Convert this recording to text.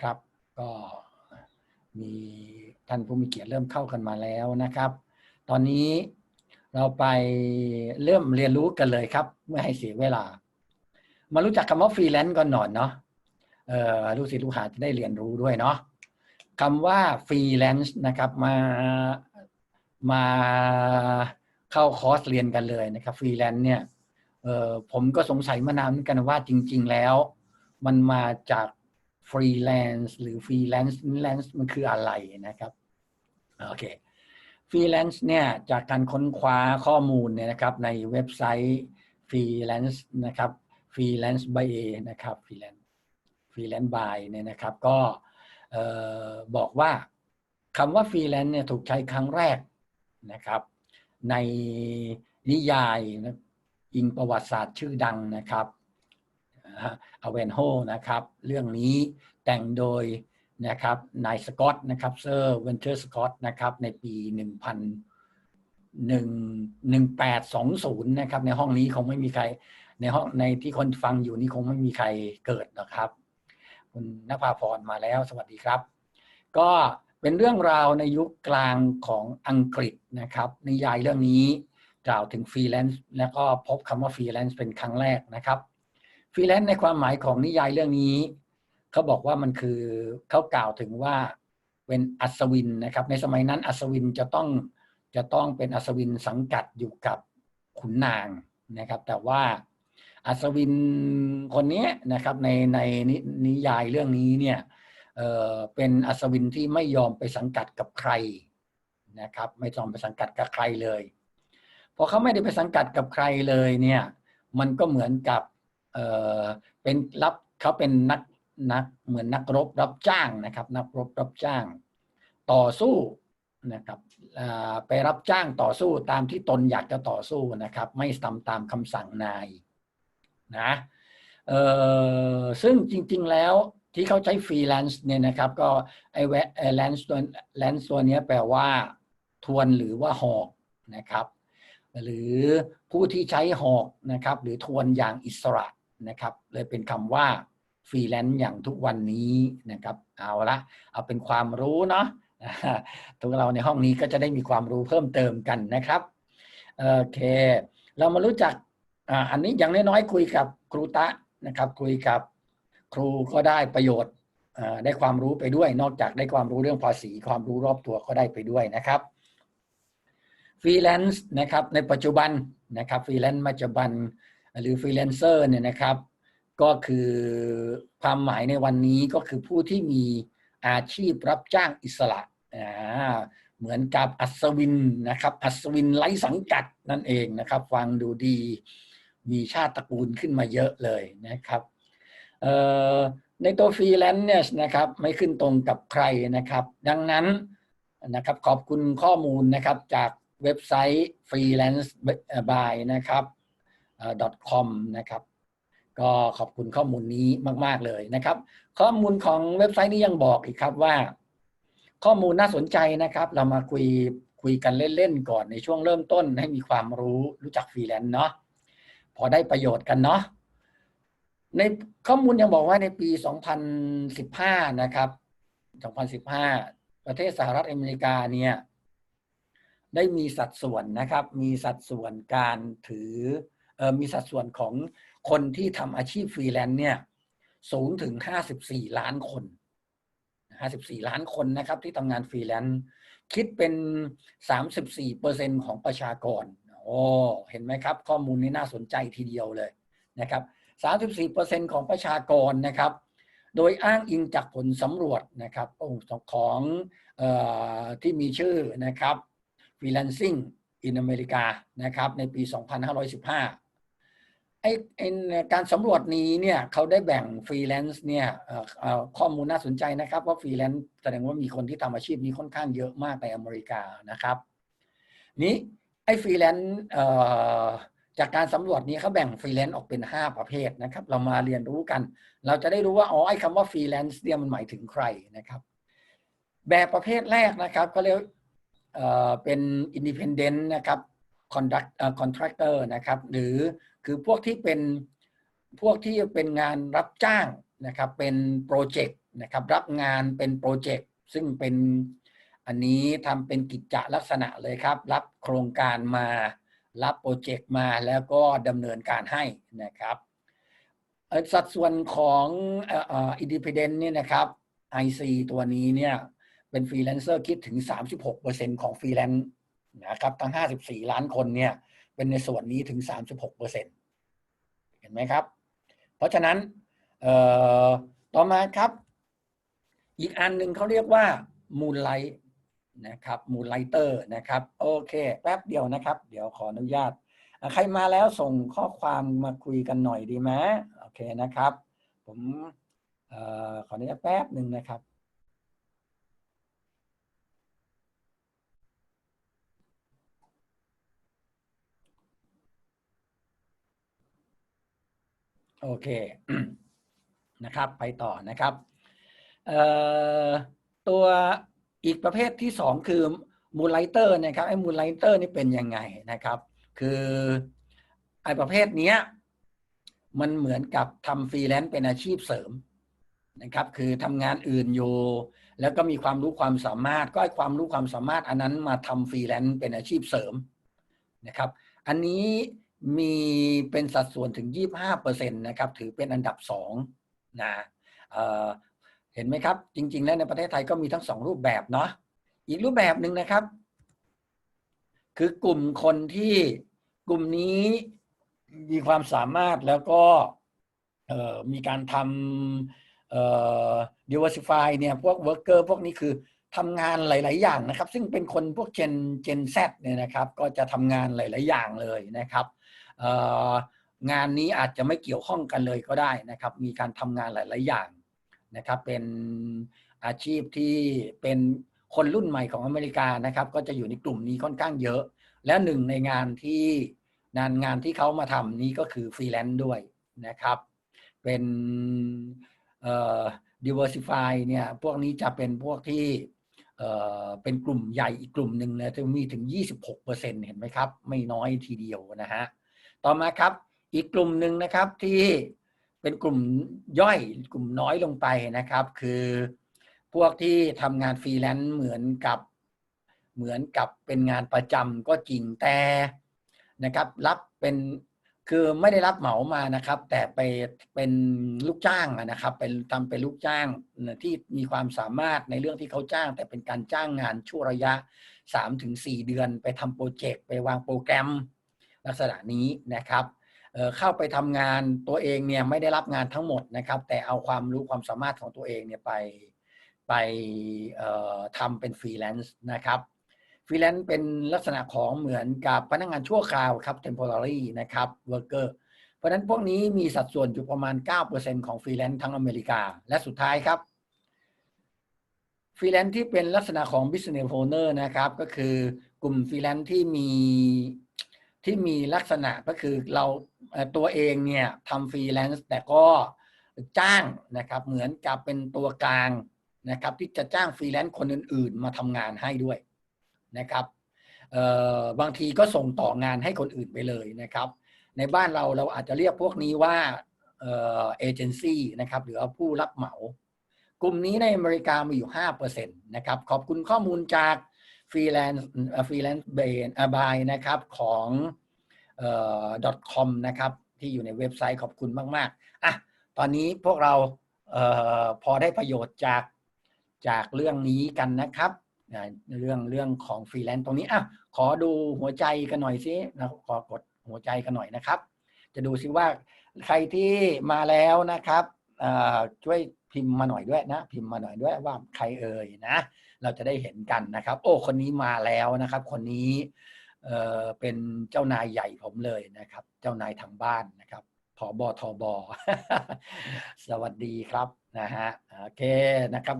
ครับ ก็มีท่านผู้มีเกียรติเริ่มเข้ากันมาแล้วนะครับ ตอนนี้เราไปเริ่มเรียนรู้กันเลยครับ ไม่ให้เสียเวลา มารู้จักคำว่าฟรีแลนซ์ก่อนหน่อยเนาะเออลูกศิษย์ลูกหาจะได้เรียนรู้ด้วยเนาะคำว่าฟรีแลนซ์นะครับมามาเข้าคอร์สเรียนกันเลยนะครับฟรีแลนซ์เนี่ยเออผมก็สงสัยมานานเหมือนกันว่าจริง ๆ แล้ว มันมาจาก ฟรีแลนซ์หรือฟรีแลนซ์แลนซ์มันคืออะไรนะครับโอเคฟรีแลนซ์เนี่ยจากการค้นคว้าข้อมูลเนี่ยนะครับในเว็บไซต์ฟรีแลนซ์นะครับฟรีแลนซ์บายนะครับฟรีแลนซ์ฟรีแลนซ์บายเนี่ยนะครับก็บอกว่าคำว่าฟรีแลนซ์เนี่ยถูกใช้ครั้งแรกนะครับ ในนิยายอิงประวัติศาสตร์ชื่อดังนะครับ อเวนโฮนะครับ เรื่องนี้แต่งโดยนะครับนายสกอตนะครับเซอร์เวนเทอร์สกอตนะครับในปี1,1820นะครับในห้องนี้คงไม่มีใครในห้องในที่คนฟังอยู่นี่คงไม่มีใครเกิดนะครับ คุณนภาพรมาแล้วสวัสดีครับ ก็เป็นเรื่องราวในยุคกลางของอังกฤษนะครับนิยายเรื่องนี้กล่าวถึงฟรีแลนซ์แล้วก็พบคำว่าฟรีแลนซ์เป็นครั้งแรกนะครับ ฟรีแลนซ์ในความหมายของนิยายเรื่องนี้ เขาบอกว่ามันคือเขากล่าวถึงว่าเป็นอัศวินนะครับ ในสมัยนั้นอัศวินจะต้องจะต้องเป็นอัศวินสังกัดอยู่กับขุนนางนะครับ แต่ว่าอัศวินคนนี้นะครับในในนิยายเรื่องนี้เนี่ยเออเป็นอัศวินที่ไม่ยอมไปสังกัดกับใครนะครับ ไม่ยอมไปสังกัดกับใครเลยพอเขาไม่ได้ไปสังกัดกับใครเลยเนี่ย มันก็เหมือนกับ เป็นรับเขาเป็นนักนักเหมือนนักรบรับจ้างนะครับ นักรบรับจ้าง ต่อสู้นะครับไปรับจ้างต่อสู้ตามที่ตนอยากจะต่อสู้นะครับ ไม่ทำตามคำสั่งนายนะเอ่อซึ่งจริง ๆ แล้วที่เขาใช้ฟรีแลนซ์เนี่ยนะครับ ก็ไอแวแลนซ์ตัวแลนซ์ตัวนี้แปลว่า ทวนหรือว่าหอกนะครับ หรือผู้ที่ใช้หอกนะครับ หรือทวนอย่างอิสระ นะครับ เลยเป็นคำว่าฟรีแลนซ์อย่างทุกวันนี้นะครับเอาละเอาเป็นความรู้เนาะทุกเราในห้องนี้ก็จะได้มีความรู้เพิ่มเติมกันนะครับโอเค เรามารู้จักอันนี้อย่างน้อยๆคุยกับครูตะนะครับ คุยกับครูก็ได้ประโยชน์ได้ความรู้ไปด้วย นอกจากได้ความรู้เรื่องภาษี ความรู้รอบตัวก็ได้ไปด้วยนะครับฟรีแลนซ์นะครับในปัจจุบันนะครับฟรีแลนซ์ปัจจุบัน หรือฟรีแลนเซอร์เนี่ยนะครับ ก็คือความหมายในวันนี้ก็คือผู้ที่มีอาชีพรับจ้างอิสระเหมือนกับอัศวินนะครับ อัศวินไร้สังกัดนั่นเองนะครับ ฟังดูดี มีชาติตระกูลขึ้นมาเยอะเลยนะครับในตัวฟรีแลนซ์เนี่ยนะครับไม่ขึ้นตรงกับใครนะครับ ดังนั้นนะครับขอบคุณข้อมูลนะครับจากเว็บไซต์ freelance by นะครับ .com นะครับ ก็ขอบคุณข้อมูลนี้มาก ๆ เลยนะครับ ข้อมูลของเว็บไซต์นี้ยังบอกอีกครับว่า ข้อมูลน่าสนใจนะครับ เรามาคุยคุยกันเล่น ๆ ก่อนในช่วงเริ่มต้นให้มีความรู้รู้จักฟรีแลนซ์เนาะพอได้ประโยชน์กันเนาะในข้อมูลยังบอกว่าในปี 2015 นะครับ 2015 ประเทศสหรัฐอเมริกาเนี่ยได้มีสัดส่วนนะครับ มีสัดส่วนการถือเออ มีสัดส่วนของคนที่ทำอาชีพฟรีแลนซ์เนี่ยสูงถึง 54 ล้านคน 54 ล้านคนนะครับที่ทำงานฟรีแลนซ์คิดเป็น 34%ของประชากร โอ้ เห็นไหมครับ ข้อมูลนี้น่าสนใจทีเดียวเลยนะครับ 34%ของประชากรนะครับ โดยอ้างอิงจากผลสำรวจนะครับของออที่มีชื่อนะครับ Freelancing in America นะครับในปี 2515 ไอ้การสำรวจนี้เนี่ยเขาได้แบ่งฟรีแลนซ์เนี่ยข้อมูลน่าสนใจนะครับว่าฟรีแลนซ์แสดงว่ามีคนที่ทำอาชีพนี้ค่อนข้างเยอะมากในอเมริกานะครับนี้ไอ้ฟรีแลนซ์จากการสำรวจนี้เขาแบ่งฟรีแลนซ์ออกเป็น 5 ประเภทนะครับ เรามาเรียนรู้กัน เราจะได้รู้ว่าอ๋อไอ้คำว่าฟรีแลนซ์เนี่ยมันหมายถึงใครนะครับ แบบประเภทแรกนะครับก็เรียกเป็น independent นะครับ conduct contractor นะครับหรือคือพวกที่เป็นพวกที่เป็นงานรับจ้างนะครับเป็นโปรเจกต์นะครับรับงานเป็นโปรเจกต์ซึ่งเป็นอันนี้ทำเป็นกิจจลักษณะเลยครับ รับโครงการมารับโปรเจกต์มาแล้วก็ดำเนินการให้นะครับสัดส่วนของอินดิพเดนเนี่ยนะครับ IC ตัวนี้เนี่ยเป็นฟรีแลนเซอร์คิดถึง 36%ของฟรีแลนซ์ นะครับทั้ง 54 ล้านคนเนี่ยเป็นในส่วนนี้ถึง 36%เซ็นเห็นไหมครับ เพราะฉะนั้นต่อมาครับ อีกอันหนึ่งเขาเรียกว่ามูลไลท์นะครับมูลไลเตอร์นะครับ โอเค แป๊บเดียวนะครับ เดี๋ยวขออนุญาต ใครมาแล้วส่งข้อความมาคุยกันหน่อยดีไหมโอเคนะครับ ผมออขออนุญาตแป๊บหนึ่งนะครับ โอเคนะครับไปต่อนะครับตัวอีกประเภทที่สองคือมูลไลเตอร์นะครับไอ้มูลไลเตอร์นี่เป็นยังไงนะครับ คือไอ้ประเภทนี้มันเหมือนกับทำฟรีแลนซ์เป็นอาชีพเสริมนะครับ คือทำงานอื่นอยู่ แล้วก็มีความรู้ความสามารถ ก็ไอ้ความรู้ความสามารถอันนั้นมาทำฟรีแลนซ์เป็นอาชีพเสริมนะครับ อันนี้ มีเป็นสัดส่วนถึง 25%นะครับ ถือเป็นอันดับสองนะเเห็นไหมครับ จริง ๆ แล้วในประเทศไทยก็มีทั้งสองรูปแบบเนาะอีกรูปแบบหนึ่งนะครับ คือกลุ่มคนที่กลุ่มนี้มีความสามารถแล้วก็มีการทำเอ่อ diversify เนี่ยพวก worker พวกนี้คือ ทำงานหลาย ๆ อย่างนะครับ ซึ่งเป็นคนพวก Gen Gen Z เนี่ยนะครับ ก็จะทำงานหลาย ๆ อย่างเลยนะครับงานนี้อาจจะไม่เกี่ยวข้องกันเลยก็ได้นะครับ มีการทำงานหลาย ๆ อย่างนะครับ เป็นอาชีพที่เป็นคนรุ่นใหม่ของอเมริกานะครับ ก็จะอยู่ในกลุ่มนี้ค่อนข้างเยอะ และหนึ่งในงานที่งานงานที่เขามาทำนี้ก็คือฟรีแลนซ์ด้วยนะครับ เป็นเอ่อ diversify เนี่ยพวกนี้จะเป็นพวกที่ เป็นกลุ่มใหญ่อีกกลุ่มหนึ่งนะจะมีถึง 26%เห็นไหมครับ ไม่น้อยทีเดียวนะฮะ ต่อมาครับ อีกกลุ่มหนึ่งนะครับที่เป็นกลุ่มย่อยกลุ่มน้อยลงไปนะครับ คือพวกที่ทำงานฟรีแลนซ์เหมือนกับเหมือนกับเป็นงานประจำก็จริงแต่นะครับ รับเป็น คือไม่ได้รับเหมามานะครับ แต่ไปเป็นลูกจ้างนะครับ เป็นทำเป็นลูกจ้างที่มีความสามารถในเรื่องที่เขาจ้าง แต่เป็นการจ้างงานช่วระยะ 3-4 เดือน ไปทำโปรเจกต์ไปวางโปรแกรมลักษณะนี้นะครับเข้าไปทำงานตัวเองเนี่ยไม่ได้รับงานทั้งหมดนะครับ แต่เอาความรู้ความสามารถของตัวเองเนี่ยไปไปทำเป็นฟรีแลนซ์นะครับ ฟรีแลนซ์เป็นลักษณะของเหมือนกับพนักงานชั่วคราวครับ temporary นะครับ worker เพราะฉะนั้นพวกนี้มีสัดส่วนอยู่ประมาณ 9%ของฟรีแลนซ์ทั้งอเมริกา และสุดท้ายครับฟรีแลนซ์ที่เป็นลักษณะของ business owner นะครับ ก็คือกลุ่มฟรีแลนซ์ที่มีที่มีลักษณะก็คือเราตัวเองเนี่ยทำฟรีแลนซ์แต่ก็จ้างนะครับ เหมือนกับเป็นตัวกลางนะครับ ที่จะจ้างฟรีแลนซ์คนอื่น ๆ มาทำงานให้ด้วย นะครับบางทีก็ส่งต่องานให้คนอื่นไปเลยนะครับ ในบ้านเราเราอาจจะเรียกพวกนี้ว่าเอเจนซี่นะครับหรือผู้รับเหมา กลุ่มนี้ในอเมริกามีอยู่5%นะครับขอบคุณข้อมูลจากฟรีแลนซ์ฟรีแลนซ์เบนบายนะครับของเอ่อ .com นะครับที่อยู่ในเว็บไซต์ขอบคุณมากๆอะตอนนี้พวกเราเอ่อพอได้ประโยชน์จากจากเรื่องนี้กันนะครับ อ่าเรื่องเรื่องของฟรีแลนซ์ตรงนี้อะขอดูหัวใจกันหน่อยสินะขอกดหัวใจกันหน่อยนะครับ จะดูซิว่าใครที่มาแล้วนะครับช่วยพิมพ์มาหน่อยด้วยนะ พิมพ์มาหน่อยด้วยว่าใครเอ่ยนะ เราจะได้เห็นกันนะครับ โอ้คนนี้มาแล้วนะครับ คนนี้เเป็นเจ้านายใหญ่ผมเลยนะครับ เจ้านายทางบ้านนะครับผอบอทอบอสวัสดีครับนะฮะโอเคนะครับ